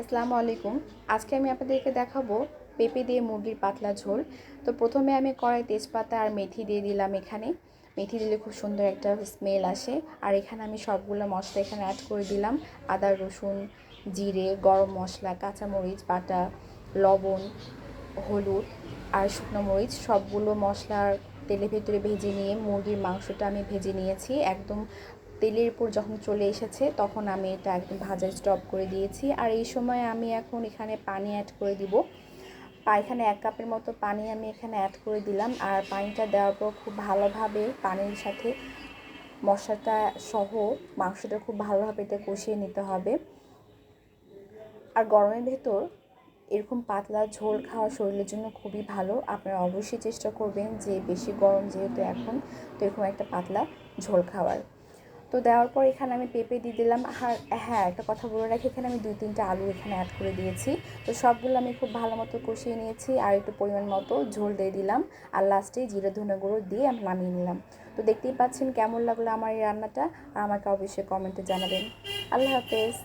আসসালামু আলাইকুম। আজকে আমি আপনাদেরকে দেখাবো পেঁপে দিয়ে মুরগির পাতলা ঝোল। তো প্রথমে আমি কড়াই তেজপাতা আর মেথি দিয়ে দিলাম এখানে। মেথি দিলে খুব সুন্দর একটা স্মেল আসে। আর এখানে আমি সবগুলো মশলা এখানে অ্যাড করে দিলাম। আদা, রসুন, জিরে, গরম মশলা, কাঁচামরিচ, বাটা, লবণ, হলুদ আর শুকনো মরিচ। সবগুলো মশলার তেলের ভেতরে ভেজে নিয়ে মুরগির মাংসটা আমি ভেজে নিয়েছি। একদম তেলের উপর যখন চলে এসেছে, তখন আমি এটা একদম ভাজা স্টপ করে দিয়েছি। আর এই সময় আমি এখন এখানে পানি অ্যাড করে দিব। এখানে এক কাপের মতো পানি আমি এখানে অ্যাড করে দিলাম। আর পানিটা দেওয়ার পর খুব ভালোভাবে পানির সাথে মশলাটা সহ মাংসটা খুব ভালোভাবে এটা কষিয়ে নিতে হবে। আর গরমের ভেতর এরকম পাতলা ঝোল খাওয়া শরীরের জন্য খুবই ভালো। আপনারা অবশ্যই চেষ্টা করবেন যে বেশি গরম যেহেতু এখন, তো এরকম একটা পাতলা ঝোল খাওয়ার। তো দেওয়ার পর এখানে আমি পেঁপে দিয়ে দিলাম। আর হ্যাঁ একটা কথা বলে রাখি, এখানে আমি দুই, তিনটা আলু এখানে অ্যাড করে দিয়েছি। তো সবগুলো আমি খুব ভালো মতো কষিয়ে নিয়েছি আর একটু পরিমাণ মতো ঝোল দিয়ে দিলাম। আর লাস্টে জিরে, ধনে গুঁড়ো দিয়ে আমি নামিয়ে নিলাম। তো দেখতেই পাচ্ছেন কেমন লাগল আমার এই রান্নাটা। আমাকে অবশ্যই কমেন্টে জানাবেন। আল্লাহ হাফেজ।